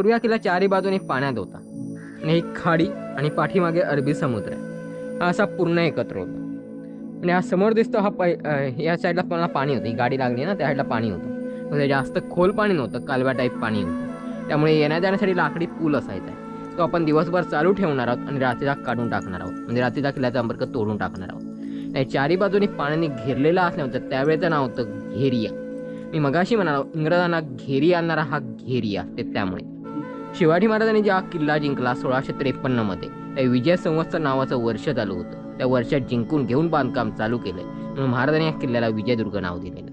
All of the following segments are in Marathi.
पूर्वी हा किल्ला चारी बाजूने पाण्यात होता आणि ही खाडी आणि पाठीमागे अरबी समुद्र आहे. हा असा पूर्ण एकत्र होता. आणि हा समोर दिसतो हा पै या साईडला मला पाणी होतं. ही गाडी लागली ना त्या साईडला पाणी होतं. म्हणजे जास्त खोल पाणी नव्हतं कालव्या टाईप पाणी होतं. त्यामुळे येण्या जाण्यासाठी लाकडी पूल असायचा आहे. तो आपण दिवसभर चालू ठेवणार आहोत आणि रात्रीचा काढून टाकणार आहोत. म्हणजे रात्रीचा किल्ल्याचा संपर्क तोडून टाकणार आहोत. नाही चारी बाजूने पाण्याने घेरलेला असल्यामुळे त्यावेळेचं नाव होतं घेरिया. मी मगाशी म्हणालो इंग्रजांना घेरी आणणारा हा घेरिया ते त्यामुळे. शिवाजी महाराजांनी जेव्हा किल्ला जिंकला सोळाशे त्रेपन्नमध्ये त्या विजय संवत्सर नावाचं वर्ष चालू होतं. त्या वर्षात जिंकून घेऊन बांधकाम चालू केलंय. म्हणून महाराजांनी या किल्ल्याला विजयदुर्ग नाव दिलेलं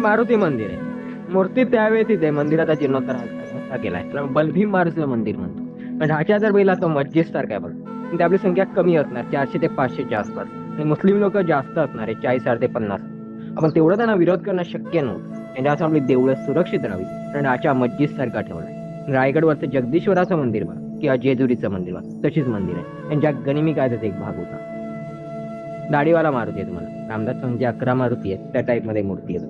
मारुती मंदिर आहे. मूर्ती त्यावेळी तिथे मंदिराचा जीर्णोत्तर हा केलाय बलभी मारुतीचं मंदिर म्हणतो. पण ढाच्या जर बैला तो मस्जिद सारखा आहे बघ. पण ते आपली संख्या कमी असणार. चारशे ते पाचशेच्या आसपास. आणि मुस्लिम लोक जास्त असणार आहे. चाळीस हजार ते पन्नास. आपण तेवढं त्यांना विरोध करणं शक्य नव्हतं. त्यांच्यापासून म्हणजे आपली देवळं सुरक्षित राहावी. कारण ढाच्या मस्जिद सारखा ठेवलाय. रायगडवरचं जगदीश्वराचं मंदिर बघ. किंवा जेजुरीचं मंदिर बघ. तशीच मंदिर आहे. त्यांच्या गनिमी कायद्याचा एक भाग होता. दाढीवाला मारुती आहे तुम्हाला. रामदास म्हणजे अकरा मारुती आहे त्या टाईपमध्ये मूर्ती आहे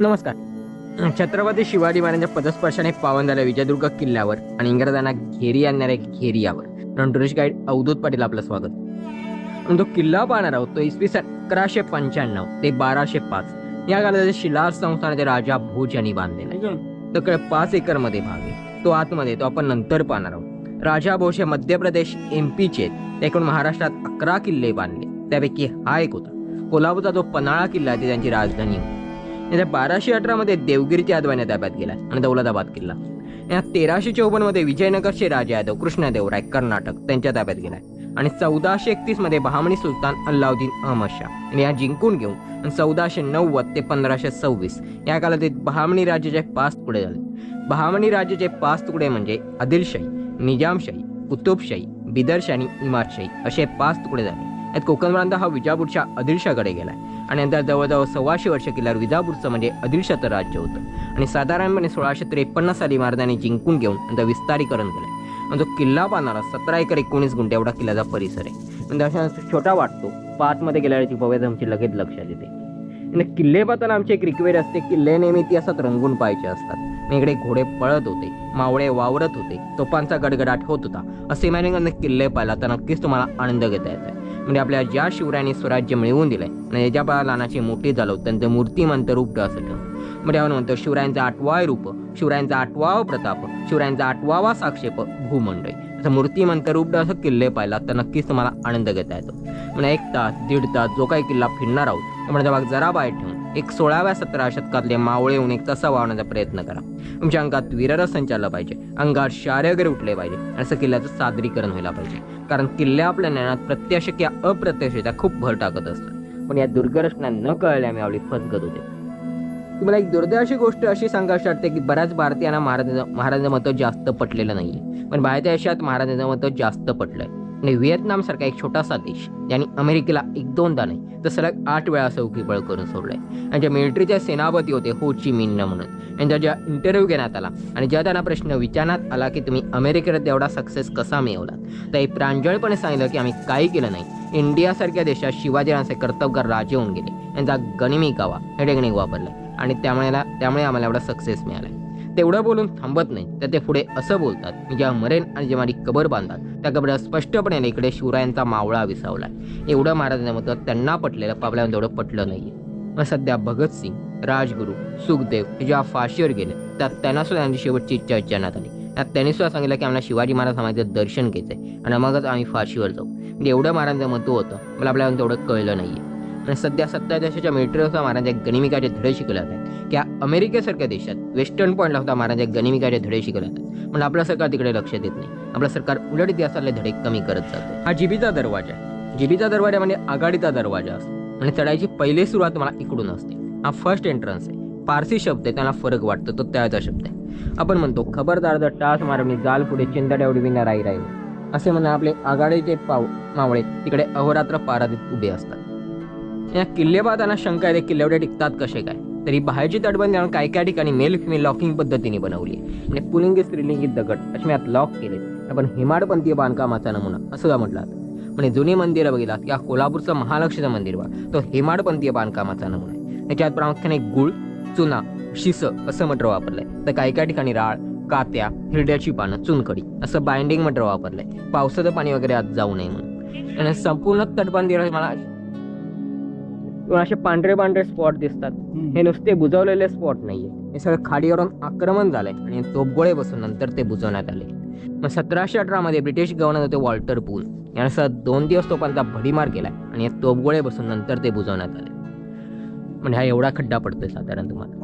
नमस्कार. छत्रपती शिवाजी महाराजांच्या पदस्पर्शाने पावन झाल्या विजयदुर्ग किल्ल्यावर आणि इंग्रजांना घेरी आणणाऱ्या घेरियावर. म्हणून टुरिस्ट गाईड अवधूत पाटील आपलं स्वागत. आणि तो किल्ला पाहणार आहोत तो इसवी सन अकराशे पंच्याण्णव ते बाराशे पाच. या काळात शिलार संस्थानाचे राजा भोज यांनी बांधलेला आहे. तो कडे पाच एकरमध्ये भाग आहे. तो आतमध्ये तो आपण नंतर पाहणार आहोत. राजा भोज हे मध्य प्रदेश एम पीचे आहेत. एकूण महाराष्ट्रात अकरा किल्ले बांधले. त्यापैकी हा एक होता. कोल्हापूरचा जो पन्हाळा किल्ला आहे त्यांची राजधानी होती. येत्या बाराशे अठरामध्ये देवगिरीच्या आदवाने ताब्यात गेला आणि दौलताबाद किल्ला. या तेराशे चौपन्नमध्ये विजयनगरचे राजा यादव कृष्णदेवराय कर्नाटक त्यांच्या ताब्यात गेलाय आणि चौदाशे एकतीसमध्ये बहामणी सुलतान अल्लाउद्दीन अहमद शाह आणि या जिंकून घेऊन आणि चौदाशे नव्वद ते पंधराशे सव्वीस या कालावधीत बहामणी राज्याचे पाच तुकडे झाले. बहामणी राज्याचे पाच तुकडे म्हणजे आदिलशाही निजामशाही कुतुबशाही बिदरशाही आणि इमादशाही असे पाच तुकडे झाले. यात कोकण प्रांत हा विजापूरच्या आदिलशाकडे गेलाय. आणि नंतर जवळजवळ सव्वाशे वर्ष केल्यावर विजापूरचं म्हणजे आदिलशाचं राज्य होतं. आणि साधारणपणे सोळाशे त्रेपन्न साली महाराजांनी जिंकून घेऊन नंतर विस्तारीकरण केलंय आणि म्हणजे जो किल्ला पाहणारा सतरा एकर एकोणीस गुंठे एवढा किल्ल्याचा परिसर आहे. म्हणजे अशा छोटा वाटतो पाचमध्ये गेल्याची भव्यता आमची लगेच लक्षात येते. आणि किल्ले पाहताना आमची एक रिक्वेस्ट असते किल्ले नेहमी इतिहासात रंगून पाहायचे असतात. इकडे घोडे पळत होते मावळे वावरत होते तोफांचा गडगडाट होत होता. असे मॅनिंग किल्ले पाहिला तर नक्कीच तुम्हाला आनंद घेता येत आहे. म्हणजे आपल्या ज्या शिवरायांनी स्वराज्य मिळवून दिलंय आणि ज्या लहानाची मोठी झालो त्यांचं मूर्तिमंत रूप असं ठेवून. म्हणजे आपण म्हणतो शिवरायांचा आठवा रूप शिवरायांचा आठवावा प्रताप शिवरायांचा आठवावा साक्षेप भूमंडळ असं मूर्तिमंत रूप असं किल्ले पाहिला तर नक्कीच तुम्हाला आनंद घेता येतो. म्हणजे एक तास दीड तास जो काही किल्ला फिरणार आहोत म्हणजे भाग जरा बाहेर ठेवून एक सोळाव्या सतरा शतकातले मावळे होऊन एक तसा वावण्याचा प्रयत्न करा. तुमच्या अंगात वीररस संचारलं पाहिजे. अंगात शारे वगैरे उठले पाहिजे. असं किल्ल्याचं सादरीकरण व्हायला पाहिजे. कारण किल्ले आपल्या ज्ञानात प्रत्यक्ष किंवा अप्रत्यक्षरित्या खूप भर टाकत असतात. पण या दुर्गरचना न कळल्या मी आपली फसगत होते. तुम्हाला एक दुर्दैवाची गोष्ट अशी सांगायची वाटते की बऱ्याच भारतीयांना महाराजांचं महाराजांचं मतं जास्त पटलेलं नाहीये. पण बाहेरच्या देशात महाराजांचं मतं जास्त पटलंय. आणि व्हिएतनामसारखा एक छोटासा देश ज्यांनी अमेरिकेला एक दोनदा नाही तर सलग आठ वेळा चौकीबळ करून सोडलंय. आणि ज्या मिलिटरीच्या सेनापती होते हो ची मिन्न म्हणून. यांचा ज्या इंटरव्ह्यू घेण्यात आला आणि ज्या त्यांना प्रश्न विचारण्यात आला की तुम्ही अमेरिकेत एवढा सक्सेस कसा मिळवला तर प्रांजळपणे सांगितलं की आम्ही काही केलं नाही. इंडियासारख्या देशात शिवाजीरावांचे कर्तबगार राजे होऊन गेले. यांचा गनिमी गावा हे टेक्निक वापरलं आणि त्यामुळे त्यामुळे आम्हाला एवढा सक्सेस मिळाला तेवढं बोलून थांबत नाही. तर ते पुढे असं बोलतात मी जेव्हा मरेन आणि जेव्हा माझी कबर बांधतात त्या कबरात स्पष्टपणे इकडे शिवरायांचा मावळा विसावलाय. एवढं महाराजांना मतं त्यांना पटलेलं आपल्याला तेवढं पटलं नाहीये. मग सध्या भगतसिंग राजगुरू सुखदेव हे जेव्हा फाशीवर गेले त्यात त्यांना सुद्धा त्यांची शेवटची इच्छा विचारण्यात आली. त्यात त्यांनी सुद्धा सांगितलं की आम्हाला शिवाजी महाराज समाजाचं दर्शन घ्यायचंय आणि मगच आम्ही फाशीवर जाऊ. म्हणजे एवढं महाराजांचं मत होतं मला आपल्याला तेवढं कळलं नाहीये. आणि सध्या सत्तर देशाच्या मिलिटरीचा महाराजा गनिमिकाचे धडे शिकवले जातात. की अमेरिकेसारख्या देशात वेस्टर्न पॉईंटला होता महाराजा गनिमिकाचे धडे शिकवले जातात. पण आपलं सरकार तिकडे लक्ष देत नाही. आपलं सरकार उलट इतिहासातले धडे कमी करत जातं. हा जिबीचा दरवाजा आहे. जिबीचा दरवाजा म्हणजे आघाडीचा दरवाजा असतो. आणि चढायची पहिली सुरुवात मला इकडून असते. हा फर्स्ट एंट्रन्स आहे. पारसी शब्द आहे त्यांना फरक वाटतो तो त्याचा शब्द आहे. आपण म्हणतो खबरदार जर टास मारवणी जाल पुढे चिंता उडविणार राही राई. असे म्हणा आपले आघाडीचे पाव मावळे तिकडे अहोरात्र पारादीत उभे असतात. या किल्ले शंका आहे किल्ले टिकतात कसे काय? तरी बाहेरची तटबंदी आपण काही काही ठिकाणी मेल फिमेल लॉकिंग पद्धतीने बनवली. आणि पुलिंगी स्त्रीलिंगी दगड असे यात लॉक केले आपण हिमाडपंथीय बांधकामाचा नमुना असं म्हटलं म्हणजे जुनी मंदिरं बघितलात किंवा कोल्हापूरचं महालक्ष्मीचं मंदिर बघा तो हिमाडपंथीय बांधकामाचा नमुना आहे. त्याच्यात प्रामुख्याने गुळ चुना शिस असं मटेरियल वापरलंय. तर काही काही ठिकाणी राळ कात्या हिरड्याची पानं चुनकडी असं बाइंडिंग मटेरियल वापरलंय. पावसाचं पाणी वगैरे आत जाऊ नये म्हणून. आणि संपूर्ण तटबंदीला मला असे पांढरे पांढरे स्पॉट दिसतात. हे नुसते बुजवलेले स्पॉट नाहीये. हे सगळं खाडीवरून आक्रमण झालंय आणि तोपगोळे बसून नंतर ते बुजवण्यात आले. मग सतराशे अठरा मध्ये ब्रिटिश गव्हर्नर होते वॉल्टर पूल. याने सर दोन दिवस तोपांचा भडीमार केलाय आणि तोपगोळे बसून नंतर ते बुजवण्यात आले. म्हणजे हा एवढा खड्डा पडतोय साधारण तुम्हाला.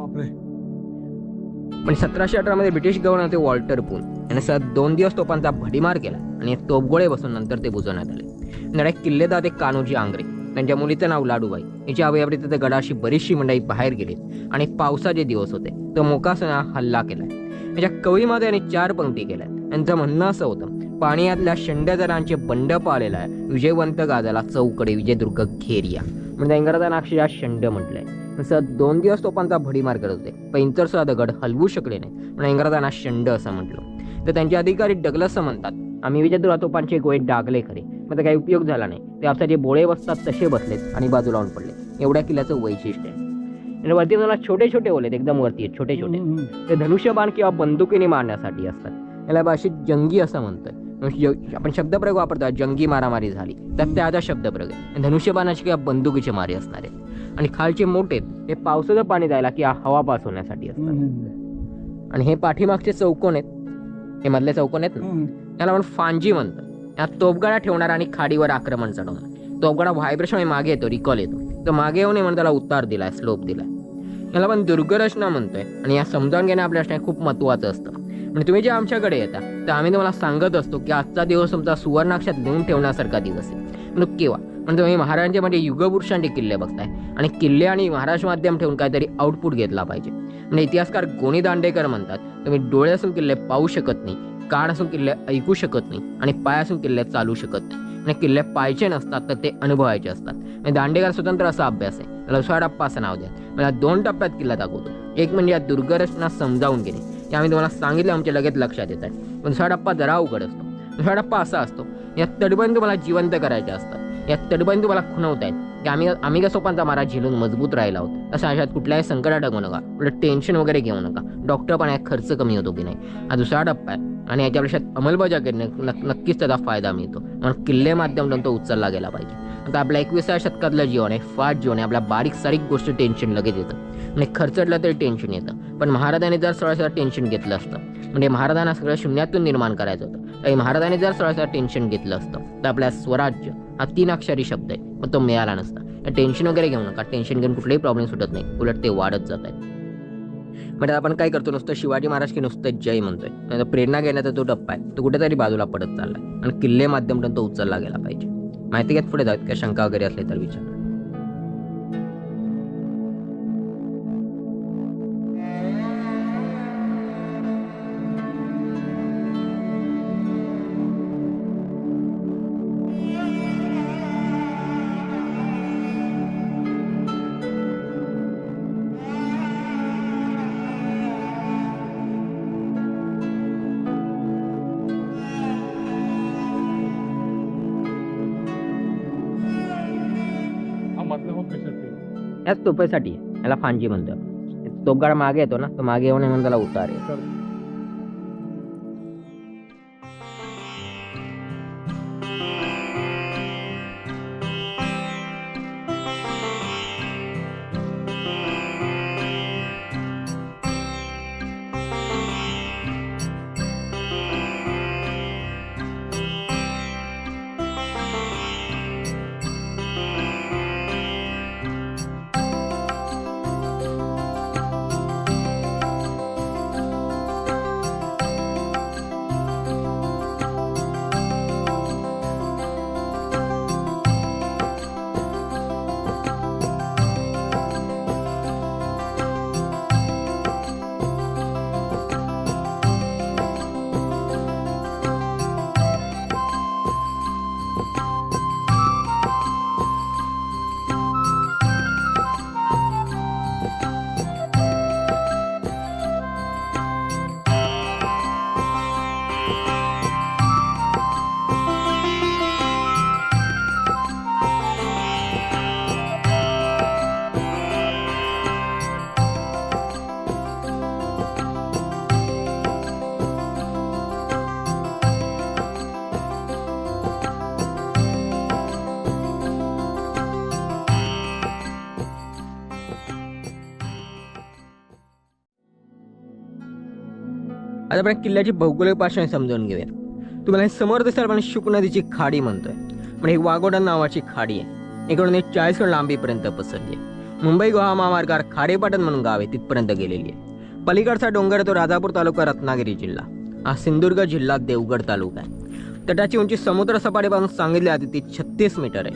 पण सतराशे अठरा मध्ये ब्रिटिश गव्हर्नर होते वॉल्टर पूल. याने सर दोन दिवस तोपांचा भडीमार केला आणि तोपगोळे बसून नंतर ते बुजवण्यात आले. किल्लेदार एक कान्होजी आंग्रे. त्यांच्या मुलीचं नाव लाडूबाई. हिच्या अवयावरी तिथे गडाशी बरीचशी मंडळी बाहेर गेली आणि पावसाचे दिवस होते. तर मोकासना हल्ला केलाय. त्याच्या कवीमध्ये यांनी चार पंक्ती केल्या त्यांचं म्हणणं असं होतं पाण्यातल्या शंड्यादरांचे बंड पाळलेला आहे. विजयवंत गाजाला चौकडे विजयदुर्ग घेरिया. म्हणजे इंग्रजांना अक्षरशः शंड म्हटलंय. तसं दोन दिवस तोपांचा भडीमार करत होते. पण सुद्धा दगड हलवू शकले नाही म्हणून इंग्रजांना शंड असं म्हटलं. तर त्यांचे अधिकारी डगलस म्हणतात आम्ही विजयदुर्गा तोपांचे गोळे डागले खरे. मग काही उपयोग झाला नाही. ते आपल्या जे बोळे बसतात तसे बसलेत आणि बाजूला लावून पडले एवढ्या किल्ल्याचं वैशिष्ट्य आहे. आणि वरती मला छोटे छोटे ओलेत एकदम वरती आहेत छोटे छोटे ते धनुष्यबाण किंवा बंदुकीने मारण्यासाठी असतात. याला भाषेत जंगी असं म्हणतोय म्हणजे आपण शब्दप्रयोग वापरतो जंगी मारामारी झाली. तर त्याचा शब्दप्रयोग आहे. धनुष्यबाणाचे किंवा बंदुकीचे मारे असणार. आहेत आणि खालचे मोठे हे पावसाचं पाणी जायला किंवा हवा पास होण्यासाठी असतात आणि हे पाठीमागचे चौकोन आहेत. हे मधले चौकोन आहेत ना? त्याला आपण फांजी म्हणतो यात तोपगडा ठेवणार आणि खाडीवर आक्रमण चढवणार. तोपगडा व्हायब्रेशन मागे येतो रिकॉल येतो. तर मागे येऊन म्हणून त्याला उत्तार दिलाय स्लोप दिलाय. याला पण दुर्गरचना म्हणतोय. आणि या समजावून घेणं आपल्या असणे खूप महत्वाचं असतं. म्हणजे तुम्ही जे आमच्याकडे येता तर आम्ही तुम्हाला सांगत असतो की आजचा दिवस तुमचा सुवर्णाक्षात लिहून ठेवण्यासारखा दिवस आहे. म्हणून केव्हा म्हणजे तुम्ही महाराजांचे म्हणजे युगपुरुषांचे किल्ले बघताय. आणि किल्ले आणि महाराष्ट्र माध्यम ठेवून काहीतरी आउटपुट घेतला पाहिजे. म्हणजे इतिहासकार गोणी दांडेकर म्हणतात तुम्ही डोळ्यासून किल्ले पाहू शकत नाही. कान असू किल्ले ऐकू शकत नाही आणि पाय असू किल्ले चालू शकत नाही. आणि किल्ले पायचे नसतात तर ते अनुभवायचे असतात. आणि दांडेगार स्वतंत्र असा अभ्यास आहे. त्याला दुसरा टप्पा असं नाव द्या. मला दोन टप्प्यात किल्ला दाखवतो. एक म्हणजे या दुर्गरचना समजावून घेणे. ते आम्ही तुम्हाला सांगितलं आमच्या लगेच लक्षात येत आहे. पण दुसरा टप्पा जरा अवघड असतो. दुसरा टप्पा असा असतो या तटबंद मला जिवंत करायचे असतात. या तटबंदी मला खुणवत आहेत की आम्ही आम्ही का सोपांचा मारा झेलून मजबूत राहिला आहोत असं अशात कुठल्याही संकटात टाकू नका. उलट टेन्शन वगैरे घेऊ नका. डॉक्टर पण यात खर्च कमी होतो की नाही? हा दुसरा टप्पा आहे. आणि याच्या पेक्षात अंमलबजावणी करणे नक्कीच त्याचा फायदा मिळतो. म्हणून किल्ले माध्यमातून तो उचलला गेला पाहिजे. आता आपल्या एकविसाव्या शतकातलं जीवन आहे फास्ट जीवन आहे. आपल्या बारीक सारीक गोष्ट टेन्शन लगेच येतं. म्हणजे खर्चटलं तरी टेन्शन येतं. पण महाराजांनी जर सरळ टेन्शन घेतलं असतं म्हणजे महाराजांना सगळं शून्यातून निर्माण करायचं होतं महाराजांनी जर सरळ टेन्शन घेतलं असतं तर आपल्या स्वराज्य हा तीन अक्षरी शब्द आहे पण तो मिळाला नसता. टेन्शन वगैरे घेऊ नका टेन्शन घेऊन कुठलेही प्रॉब्लेम सुटत नाही उलट ते वाढत जात आहेत. म्हणजे आपण काय करतो नुसतं शिवाजी महाराज की नुसतं जय म्हणतोय. नाही तर प्रेरणा घेण्याचा तो टप्पा आहे तो कुठेतरी बाजूला पडत चाललाय. आणि किल्ले माध्यमातून तो उचलला गेला पाहिजे. माहिती घेत पुढे जात का शंका वगैरे असले तर विचार. याच तोफेसाठी आहे. याला फांजी म्हणतो तोफगाड मागे येतो ना तो मागे येऊन म्हणून त्याला उतार आता आपण किल्ल्याची भौगोलिक पाषाण समजावून घेऊया तुम्हाला हे समोर दिसेल म्हणजे आपण शुक नदीची खाडी म्हणतोय. म्हणजे पण ही वाघोडा नावाची खाडी आहे. इकडून एक चाळीस लांबीपर्यंत पसरली आहे. मुंबई गोवा महामार्गावर खाडेपाटण म्हणून गाव आहे तिथपर्यंत गेलेली आहे. पलीकडचा डोंगर आहे तो राजापूर तालुका रत्नागिरी जिल्हा. हा सिंधुदुर्ग जिल्हा देवगड तालुका आहे. तटाची उंची समुद्र सपाटीपासून सांगितली जाते ती छत्तीस मीटर आहे.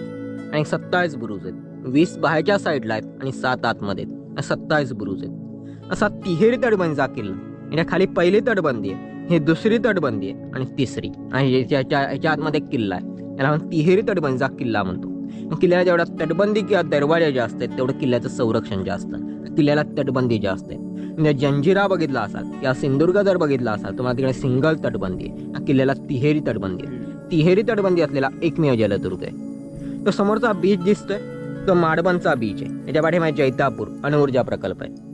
आणि सत्तावीस बुरुज आहेत. वीस बाहेरच्या साईडला आहेत आणि सात आतमध्ये आहेत. सत्तावीस बुरुज आहेत. असा तिहेरी तटबंदीचा म्हणजे किल्ला. याच्या खाली पहिली तटबंदी आहे ही दुसरी तटबंदी आहे आणि तिसरी. आणि याच्या आतमध्ये एक किल्ला आहे. याला आपण तिहेरी तटबंदीचा किल्ला म्हणतो. किल्ल्याला जेवढा तटबंदी किंवा दरवाजे जास्त आहेत तेवढं किल्ल्याचं संरक्षण जास्त किल्ल्याला तटबंदी जास्त आहे. म्हणजे जंजिरा बघितला असाल किंवा सिंधुदुर्ग जर बघितला असाल तुम्हाला तिकडे सिंगल तटबंदी आहे. किल्ल्याला तिहेरी तटबंदी आहे. तिहेरी तटबंदी असलेला एकमेव जलदुर्ग आहे. तो समोरचा बीच दिसतोय. तो माडबनचा बीच आहे. याच्या पाठीमागे जैतापूर अणुऊर्जा प्रकल्प आहे.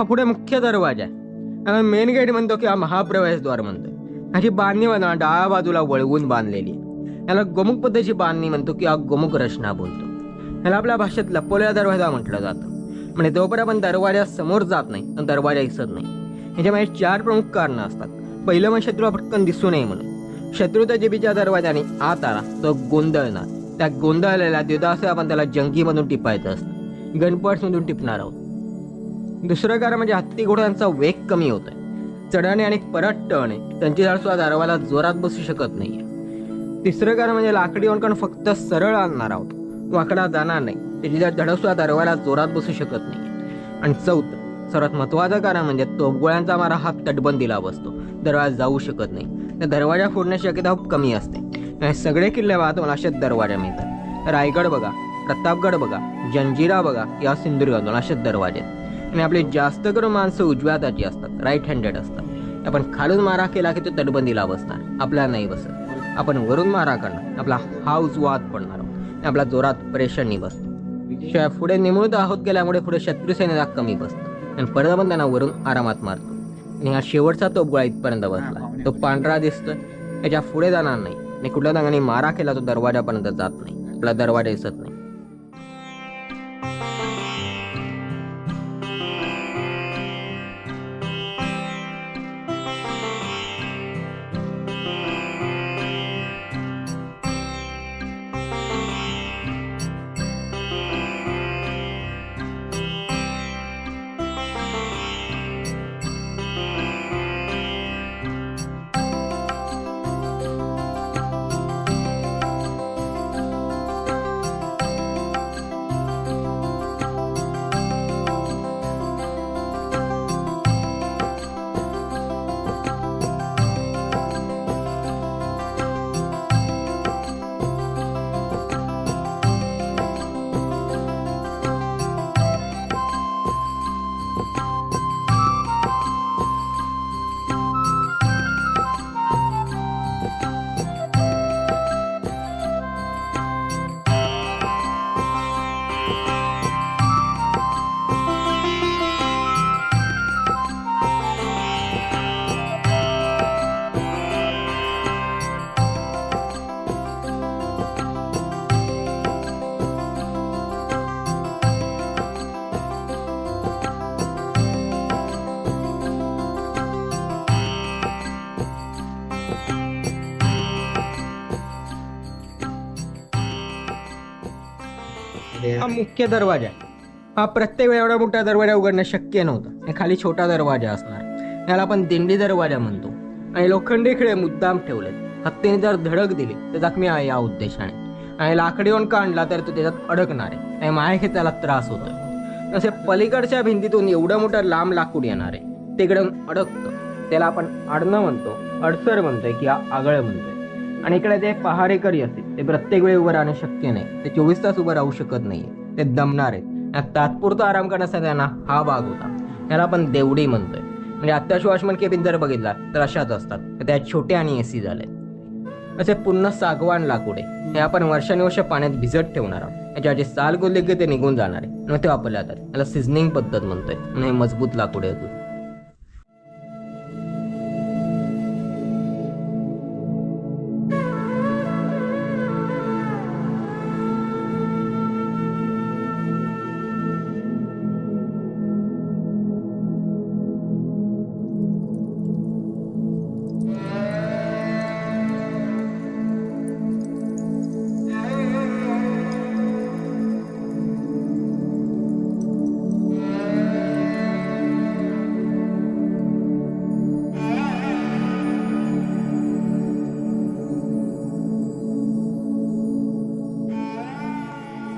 हा पुढे मुख्य दरवाजा आहे. मेन गेट म्हणतो की महाप्रवेशद्वार म्हणतोय ह्याची बांधणी म्हणा डाव्या बाजूला वळवून बांधलेली आहे. याला गोमुख पद्धतीची बांधणी म्हणतो की हा गोमुख रचना बोलतो. ह्याला आपल्या भाषेत लपवलेला दरवाजा म्हटलं जातं. म्हणजे जोपर्यंत आपण दरवाजा समोर जात नाही तर दरवाजा दिसत नाही ह्याच्यामध्ये चार प्रमुख कारणं असतात. पहिलं म्हणजे शत्रूला पटकन दिसू नये म्हणून. शत्रूच्या जिबीच्या दरवाजाने आत आला तो गोंधळणार. त्या गोंधळलेल्या द्विधासे आपण त्याला जंगीमधून टिपायचं असतं. गनपट्समधून टिपणार आहोत. दुसरं कारण म्हणजे हत्ती घोड्यांचा वेग कमी होतोय. चढणे आणि परत टळणे त्यांची झाड सुद्धा जोरात बसू शकत नाही तिसरं कारण म्हणजे लाकडी वणकण फक्त सरळ आणणार आहोत. वाकडा जाणार नाही. त्याची जर धडक सुद्धा जोरात बसू शकत नाही आणि चौथं सर्वात महत्वाचं कारण म्हणजे तोफगोळ्यांचा मारा हा तटबंदीला बसतो. दरवाजा जाऊ शकत नाही. तर दरवाजा फोडण्याची शक्यता खूप कमी असते. सगळे किल्ले वाहत मला असेच दरवाजा मिळतात. रायगड बघा प्रतापगड बघा जंजिरा बघा या सिंधुदुर्ग तुम्हाला असेच दरवाजे आहेत. आणि आपली जास्त करून माणसं उजव्या हाताची असतात राईट हँडेड असतात. आपण खालून मारा केला की तो तटबंदीला बसणार आपल्या नाही बसत. आपण वरून मारा करणार आपला हा उजवा हात पडणार आहोत. आणि आपला जोरात प्रेशर नाही बसत शिवाय पुढे निमृत आहोत गेल्यामुळे पुढे शत्रुसेनेला कमी बसतो आणि परत आपण त्यांना वरून आरामात मारतो. आणि हा शेवटचा तोफगोळा इथपर्यंत बसला. तो पांढरा दिसतोय. त्याच्या पुढे जाणार नाही. आणि कुठल्या रंगाने मारा केला तो दरवाजापर्यंत जात नाही. आपला दरवाजा दिसत नाही. हा मुख्य दरवाजा आहे. हा प्रत्येक वेळी एवढा मोठा दरवाजा उघडणं शक्य नव्हतं. आणि खाली छोटा दरवाजा असणार. याला आपण दिंडी दरवाजा म्हणतो. आणि लोखंडी खिळे मुद्दाम ठेवलेत. हत्तीने जर धडक दिली तर जखमी आहे या उद्देशाने. आणि लाकडीवरून काढला तर तो त्याच्यात अडकणार आहे. आणि मायेखे त्याला त्रास होतोय. तसे पलीकडच्या भिंतीतून एवढं मोठं लांब लाकूड येणार आहे. तिकडून अडकतं. त्याला आपण आडणं म्हणतो अडसर म्हणतोय किंवा आगळ म्हणतोय. आणि इकडे ते पहारेकरी असतील. ते प्रत्येक वेळी उभं राहणं शक्य नाही. ते चोवीस तास उभं राहू शकत नाही ते दमणार आहेत. तात्पुरता आराम करण्यासाठी त्यांना हा भाग होता. याला आपण देवडी म्हणतोय. म्हणजे आत्ताची वॉचमन केबिन जर बघितला तर अशाच असतात. त्या त्यात छोटे आणि एसी झाले. असे पूर्ण सागवान लाकूड. आहे हे आपण वर्षानुवर्ष पाण्यात भिजत ठेवणार आहोत. याच्या जे साल गोलले की ते निघून जाणार आहे मग ते वापरले जातात. याला सिझनिंग पद्धत म्हणतोय. हे मजबूत लाकूड आहे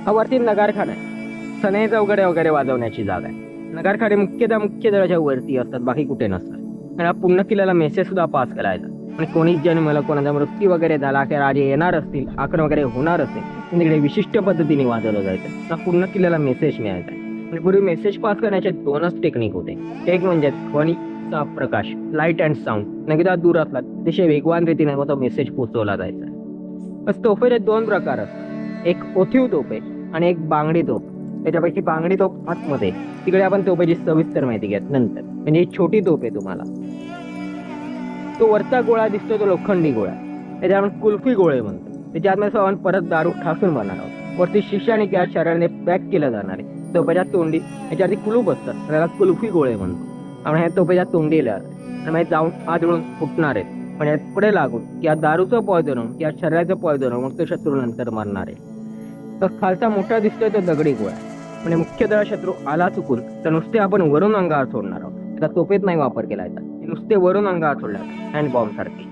हा वरती नगारखाना आहे. सनई चौकडे वगैरे वाजवण्याची जागा आहे. नगारखाने मुख्यतः मुख्य दराच्या वरती असतात बाकी कुठे नसतात. आणि हा पूर्ण किल्ल्याला मेसेज सुद्धा पास करायचा. आणि कोणीच जन्मला कोणाचा मृत्यू वगैरे झाला की राजे येणार असतील आक्रमण वगैरे होणार असेल म्हणजे तिकडे विशिष्ट पद्धतीने वाजवलं जायचं. हा पूर्ण किल्ल्याला मेसेज मिळायचा आणि पूर्वी मेसेज पास करण्याचे दोनच टेक्निक होते. एक म्हणजे ध्वनीचा प्रकाश लाइट अँड साऊंड नगदा दूर असला अतिशय वेगवान रीतीने मग तो मेसेज पोहोचवला जायचा तोफेचे दोन प्रकार असतात. एक ओथीव तोफ आहे आणि एक बांगडी तोफ त्याच्यापैकी बांगडी तोफ आतमध्ये तिकडे आपण तोपेची सविस्तर माहिती घेत नंतर. म्हणजे ही छोटी तोप आहे तुम्हाला. तो वरचा गोळा दिसतो तो लोखंडी गोळा. त्याच्या आपण कुल्फी गोळे म्हणतो. त्याच्या आतमध्ये आपण परत दारू ठासून बनणार आहोत. वरती शिशा आणि गॅस शरीराने पॅक केलं जाणार आहे. तोपेच्या तोंडी याच्यावरती कुलूप असतात. त्याला कुल्फी गोळे म्हणतो. आपण ह्या तोपेच्या तोंडीला आणि मग जाऊन आदळून फुटणार आहेत. पण यात पुढे लागून किंवा या दारूचं पॉयझन होऊन किंवा शरीराचं पॉयझन होऊन मग तो शत्रू नंतर मरणार आहे. तर खालचा मोठा दिसतोय तो दगडी गोळा. म्हणजे मुख्य दळ शत्रू आला चुकून तर नुसते आपण वरून अंगावर सोडणार आहोत. त्याचा तोपेत नाही वापर केला याचा नुसते वरून अंगावर सोडणार हँड बॉम्ब सारखे.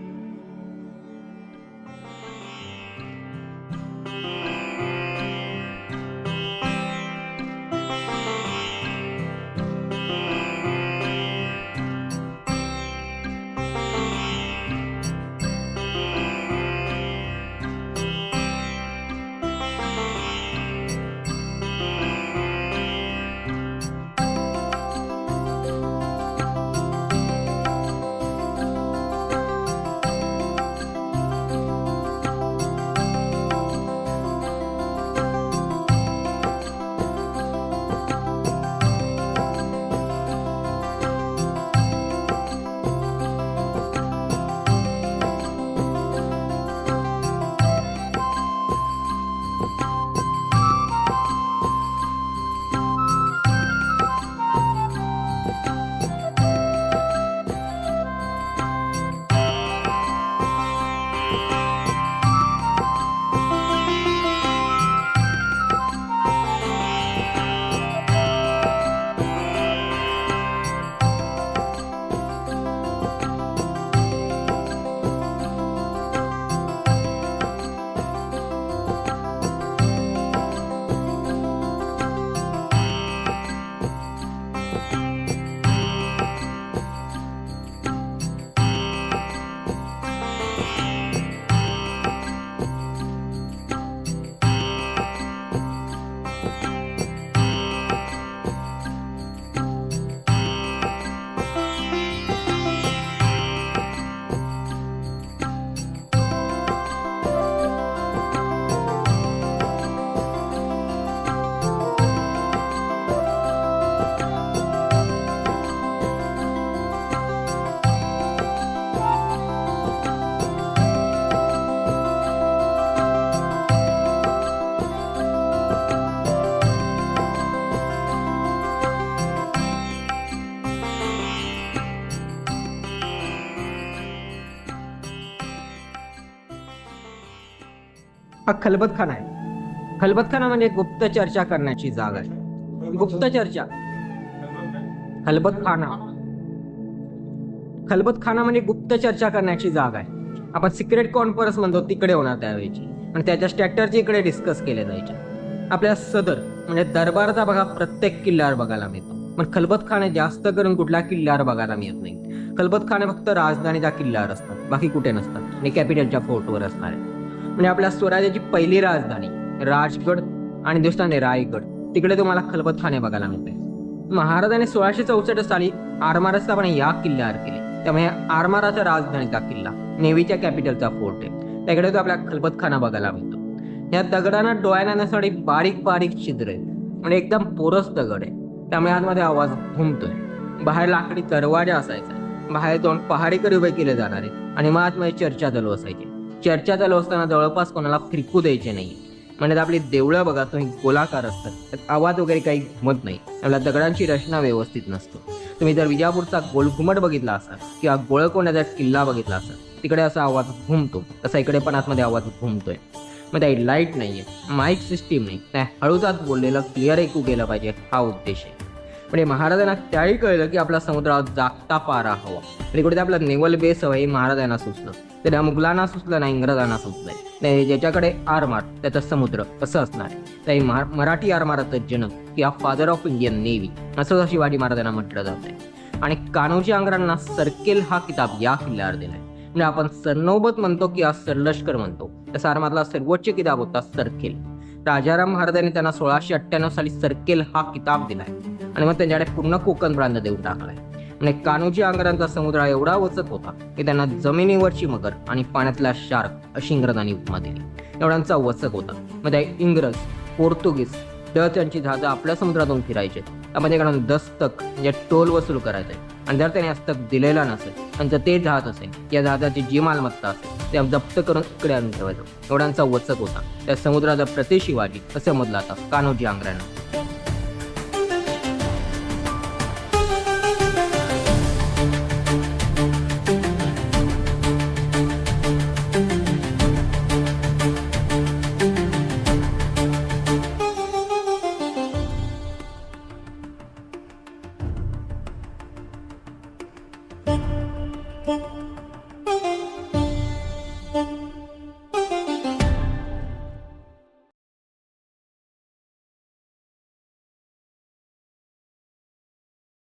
खलबतखाना आहे. खलबतखाना म्हणजे गुप्त चर्चा करण्याची जागा आहे. गुप्त चर्चा. खलबतखाना. खलबतखाना म्हणजे गुप्त चर्चा करण्याची जागा आहे. आपण सिक्रेट कॉन्फरन्स म्हणतो तिकडे होणार त्यावेळेची. आणि त्याच्या स्ट्रॅक्टरची इकडे डिस्कस केले जायचे आपल्या सदर म्हणजे दरबारचा बघा प्रत्येक किल्ल्यावर बघायला मिळतो. पण खलबतखाने जास्त करून कुठल्या किल्ल्यावर बघायला मिळत नाही. खलबतखाने फक्त राजधानीच्या किल्ल्यावर असतात. बाकी कुठे नसतात. आणि कॅपिटलच्या फोर्टवर असणार आहे. म्हणजे आपल्या स्वराज्याची पहिली राजधानी राजगड आणि दुसऱ्याने रायगड. तिकडे तुम्हाला खलबतखाने बघायला मिळते महाराजाने सोळाशे चौसष्ट साली आरमारा स्थापना या किल्ल्यावर केली. त्यामुळे आरमाराचा राजधानीचा किल्ला नेव्हीच्या कॅपिटलचा फोर्ट आहे. त्याकडे तो आपल्या खलबतखाना बघायला मिळतो. या दगडांना डोळ्यानासाठी नसणारी बारीक बारीक छिद्र आहेत. म्हणजे एकदम पोरस दगड आहे. त्यामुळे आतमध्ये आवाज घुमतोय. बाहेर लाकडी दरवाजा असायचा. बाहेर दोन पहाडीकडे उभे केले जाणारे आणि मग आतमध्ये चर्चा चालू असायची. चर्चा चालू असताना जवळपास कोणाला फिरकू द्यायचे नाही. म्हणजे आपली देवळं बघा तुम्ही गोलाकार असतात. त्यात आवाज वगैरे काही घुमत नाही. आपल्या दगडांची रचना व्यवस्थित नसतो. तुम्ही जर विजापूरचा गोलघुमट बघितला असाल किंवा गोळकोंड्याचा किल्ला बघितला असाल तिकडे असा आवाज घुमतो. तसा इकडे पण आतमध्ये आवाज घुमतोय. मग त्या लाइट नाही आहे माईक सिस्टीम नाही. त्या हळूदात बोललेलं क्लिअर ऐकू गेलं पाहिजे हा उद्देश आहे. म्हणजे महाराजांना त्याही कळलं की आपला समुद्रावर जागता पारा हवा. आणि कुठे आपला नेवल बेस हवा हे महाराजांना सुचलं. त्या मुघलांना सुचलं नाही इंग्रजांना सुचलंय. नाही ज्याच्याकडे आरमार त्याचा समुद्र असं असणार? आहे त्याही मराठी आरमाराचं जनक किंवा फादर ऑफ इंडियन नेव्ही असं शिवाजी महाराजांना म्हटलं जात आहे. आणि कान्होजी आंग्रांना सरकेल हा किताब या किल्ल्यावर दिलाय. म्हणजे आपण सरनौबत म्हणतो किंवा सरलष्कर म्हणतो. तसा आरमातला सर्वोच्च किताब होता सरकेल. राजाराम महाराजांनी त्यांना सोळाशे अठ्ठ्याण्णव साली सरकेल हा किताब दिलाय. आणि मग त्यांच्याकडे पूर्ण कोकण प्रांत देऊन टाकलाय. म्हणजे कान्होजी आंग्रांचा समुद्र एवढा वचक होता की त्यांना जमिनीवरची मगर आणि पाण्यातला शार्क अशी इंग्रजांनी उपमा दिली. एवढ्यांचा वचक होता. मग त्या इंग्रज पोर्तुगीज तर त्यांची जहाजं आपल्या समुद्रातून फिरायचे. त्यामध्ये कारण दस्तक म्हणजे टोल वसूल करायचं. आहे आणि जर त्याने हस्तक दिलेला नसेल आणि जर ते जहाज असेल या जहाजाची जी मालमत्ता असेल ते जप्त करून इकडे आणून ठेवायचं. एवढ्यांचा वचक होता. त्या समुद्राचा प्रतिशिवाजी असं म्हटलं आता कान्होजी आंग्र्यांना